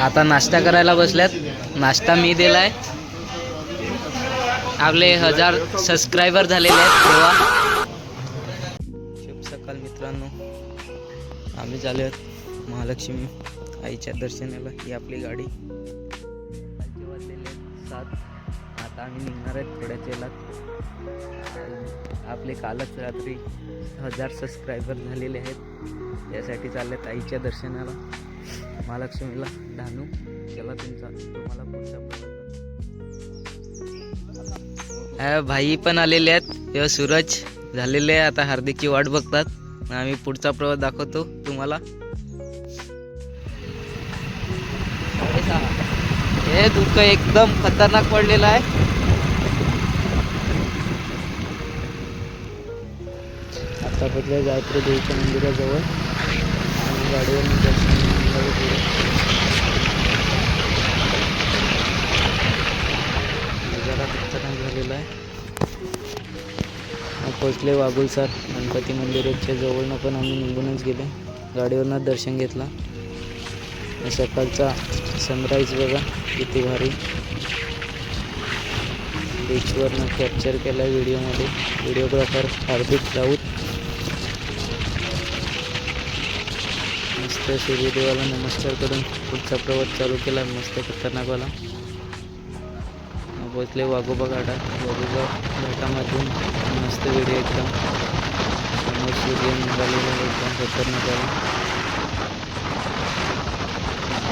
आता नाश्ता करायला बसल्यात. नाश्ता मी दिलाय. आपले हजार सबस्क्रायबर झालेले आहेत तेव्हा. शुभ सकाळ मित्रांनो. आम्ही झाले आहोत महालक्ष्मी आईच्या दर्शनाला. ही आपली गाडी. सात आता आम्ही निघणार आहेत थोड्याच वेळात आपले कालच रात्री हजार सबस्क्रायबर झालेले आहेत. त्यासाठी चालल्यात आईच्या दर्शनाला. महालक्ष्मीला धानू. चला तुमचा तुम्हाला पुढचा भाई पण आलेले आहेत. तेव्हा सूरज झालेले आहे. आता हार्दिकची वाट बघतात. आम्ही पुढचा प्रवास दाखवतो तुम्हाला. हे दुःख एकदम खतरनाक पडलेलं आहे. आता बदल्या गायत्री देवीच्या मंदिराजवळ. आणि गाडीवर दर्शन नजारा खतरनाक झालेला आहे. पोचले वाघुल सर गणपती मंदिराच्या जवळनं पण आम्ही निघूनच गेले. गाडीवरनं दर्शन घेतला. सकाळचा सनराईज बघा किती भारी. बीचवरनं कॅप्चर केला व्हिडिओमध्ये व्हिडिओग्राफर हार्दिक राऊत. मस्त सूर्यदेवाला नमस्कार करून पुढचा प्रवास चालू केला. मस्त खतरनाकवाला पोचले वाघोबा घाटा. वाघोबा घाटामधून मस्त व्हिडिओ एकदम. समोर सूर्य निघालेला आहे, एकदम खतरनाकवाला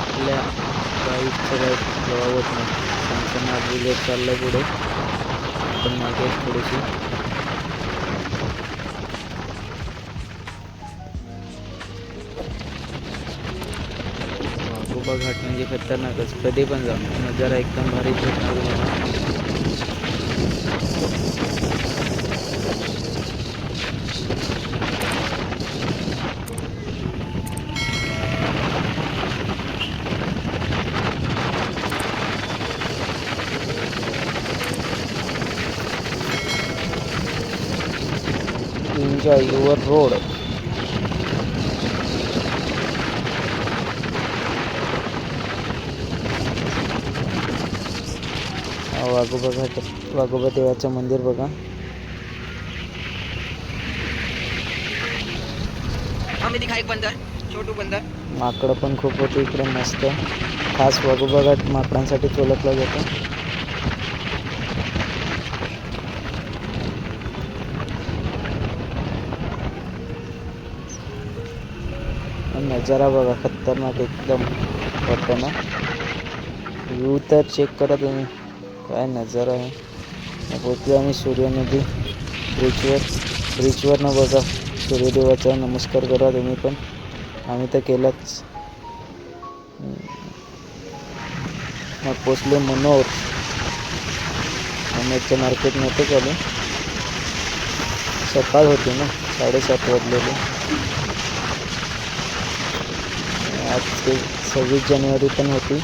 आपल्या बाईकचं काही प्रभाव होत नाही. नाव बुलेट चाललं पुढे. पण मागे थोडीशी वाघोबा घाट म्हणजे खतरनाकच कधी पण जा नजारा एकदम भारी भेटणार तुम्हाला your road हा वाघोबा घाट वाघोबा देवाचं मंदिर बघा. छोटू बंदर माकडं पण खूप होती इकडे मस्त. खास वाघोबा घाट माकडांसाठीच ओळखला जातो. नजारा बघा खतरनाक एकदम वाटतं ना व्ह्यू तर चेक करा तुम्ही. काय नजारा आहे? मग पोचलो आम्ही सूर्यनदी ब्रिजवर ब्रिजवर न बघा. सूर्यदेवाचा नमस्कार करा तुम्ही पण. आम्ही तर केलाच. मग पोचलो मनोर मनोरचं मार्केट नव्हतं चालू. सकाळ होती ना साडेसात वाजलेले. आज ते सव्वीस जानेवारी पण होती.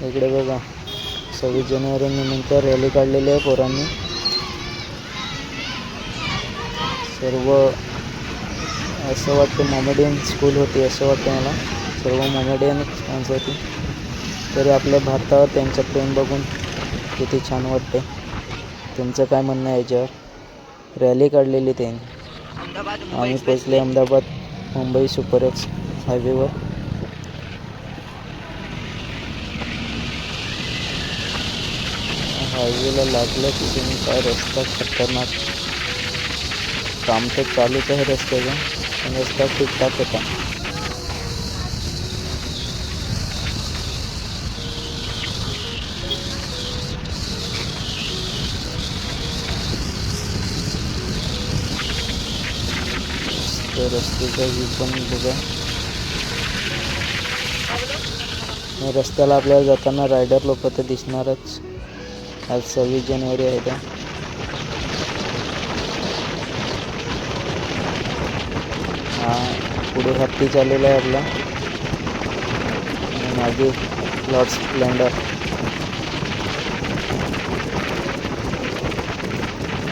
इकडे बघा सव्वीस जानेवारी नंतर रॅली काढलेली आहे पोरांनी. सर्व असं वाटतं मॉमेडियन स्कूल होती असं वाटतं मला. सर्व मॉमेडियन माणसं होती. तरी आपल्या भारतावर त्यांचं प्रेम बघून किती छान वाटते तुमचं काय म्हणणं आहे याच्यावर? रॅली काढलेली त्यांनी. आम्ही पोचले अहमदाबाद मुंबई सुपर एक्स हायवेवर. हायवेला लागलं की तुम्ही काय रस्ता खतरनाक. काम तर चालूच आहे रस्त्याचं पण रस्ता ठीकठाक होता. रस्त्याचा व्ह्यू पण बघा. रस्त्याला आपल्याला जाताना रायडर लोक तर दिसणारच. आज सव्वीस जानेवारी आहे त्या हा पुढे हत्ती चाललेला आहे आपला. मागे लॉर्ड स्प्लेंडर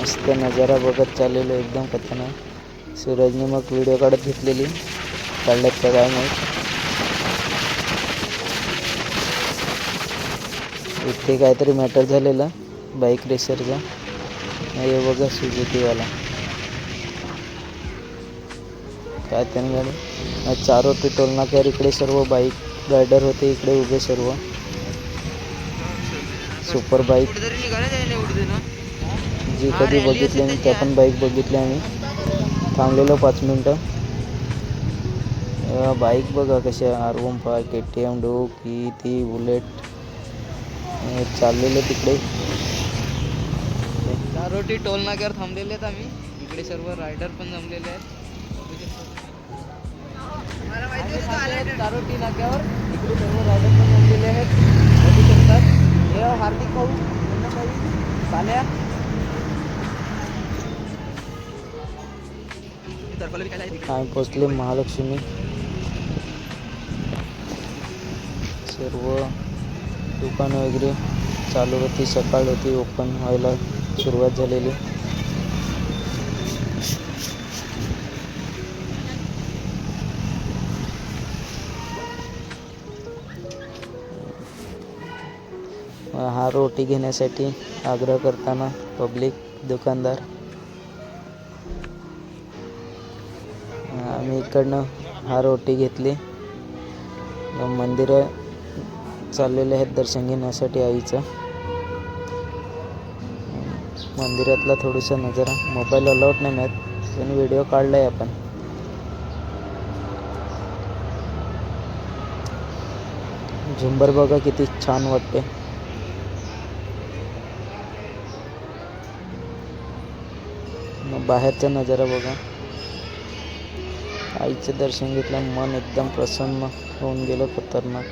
मस्त नजारा बघत चाललेलो एकदम खतरनाक सूरजने मग व्हिडिओ काढत घेतलेली. काढल्यात का काय माहीत. इथे काहीतरी मॅटर झालेलं. बाईक रेसरचा हे बघा सुजुकीवाला काय त्याने गाडी चारोटी टोल नाक्यावर इकडे सर्व बाईक रायडर होते इकडे उभे सर्व. सुपर बाईक जी कधी बघितली त्या पण बाईक बघितली आम्ही. थांबलेलो पाच मिनटं. बाईक बघा कशा R one five K T M Duke ही ती बुलेट. चाललेलं तिकडे. चारोटी टोल नाक्यावर थांबलेले आहेत आम्ही. इकडे सर्व रायडर पण जमलेले आहेत. चारोटी नाक्यावर. इकडे सर्व रायडर पण जमलेले आहेत. बघू शकतात हे हार्दिक भाऊ काही साल्या आम्ही पोचले महालक्ष्मी? सर्व दुकानं वगैरे चालू होती सकाळ होती ओपन व्हायला सुरुवात झालेली. हा रोटी घेण्यासाठी आग्रह करताना पब्लिक दुकानदार आम्ही इकडनं हा रोटी घेतली. मंदिरं चाललेले आहेत दर्शन घेण्यासाठी आईचं. मंदिरातला थोडासा नजारा मोबाईल अलाउट नाही मिळत पण व्हिडिओ काढलाय आपण. झुंबर बघा किती छान वाटते मग बाहेरचा नजारा बघा. आईचं दर्शन घेतलं मन एकदम प्रसन्न होऊन गेलं खतरनाक.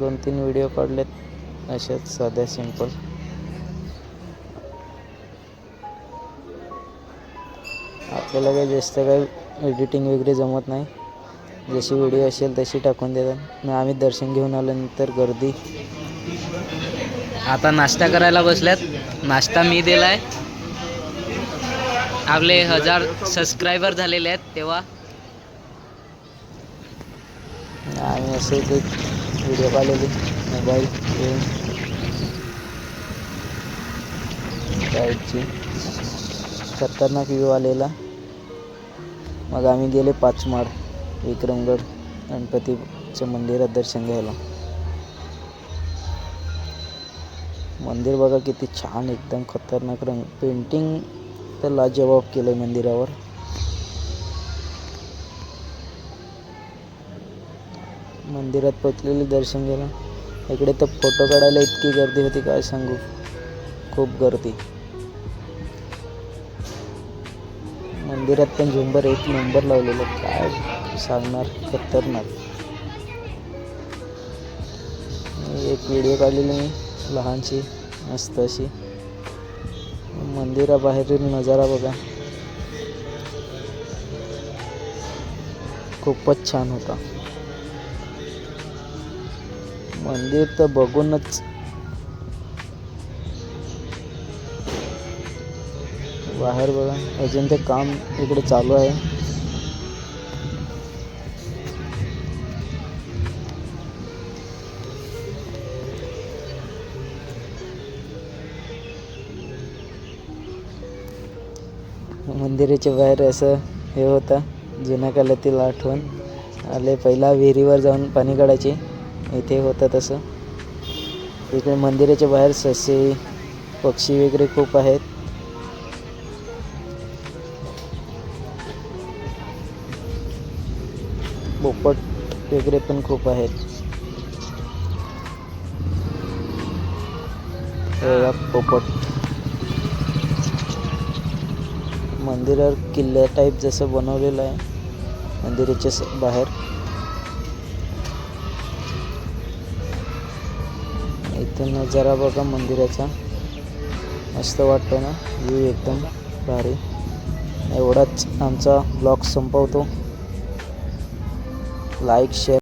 दोन तीन व्हिडिओ काढलेत अशाच साध्या सिंपल आपल्याला काही जास्त काही एडिटिंग वगैरे जमत नाही. जशी व्हिडिओ असेल तशी टाकून देतात. मग आम्ही दर्शन घेऊन आल्यानंतर गर्दी. आता नाश्ता करायला बसल्यात. नाश्ता मी दिला आहे आपले हजार सबस्क्रायबर झालेले आहेत तेव्हा. आम्ही असे एक व्हिडिओ काढलेली मोबाईल घेऊन खतरनाक व्ह्यू आलेला. मग आम्ही गेले पाचमाड विक्रमगड गणपतीच्या मंदिरात दर्शन घ्यायला. मंदिर बघा किती छान एकदम खतरनाक रंग. पेंटिंग त्याला लाजवाब केलं आहे मंदिरावर. मंदिरात पोचलेले दर्शन घ्यायला. इकडे तर फोटो काढायला इतकी गर्दी होती काय सांगू. खूप गर्दी. मंदिरात पण झुंबर एक नंबर लावलेलं. काय सांगणार? खतरनाक. एक व्हिडिओ काढलेली मी लहानशी मस्त अशी. मंदिराबाहेरील नजारा बघा. खूपच छान होता. मंदिर तर बघूनच. बाहेर बघा अजून ते काम इकडे चालू आहे. मंदिराच्या बाहेर असं हे होतं जुन्या काळातील आठवण. आले पहिला विहिरीवर जाऊन पाणी काढायचे इथे होतं तसं. इकडे मंदिराच्या बाहेर ससे पक्षी वगैरे खूप आहेत. पोपट वगैरे पण खूप आहेत. पोपट मंदिरावर किल्ल्या टाईप जसं बनवलेलं आहे मंदिराच्या बाहेर. इथं नजारा बघा मंदिराचा. मस्त वाटतो ना? व्ह्यू एकदम भारी. एवढाच आमचा ब्लॉग संपवतो. Like share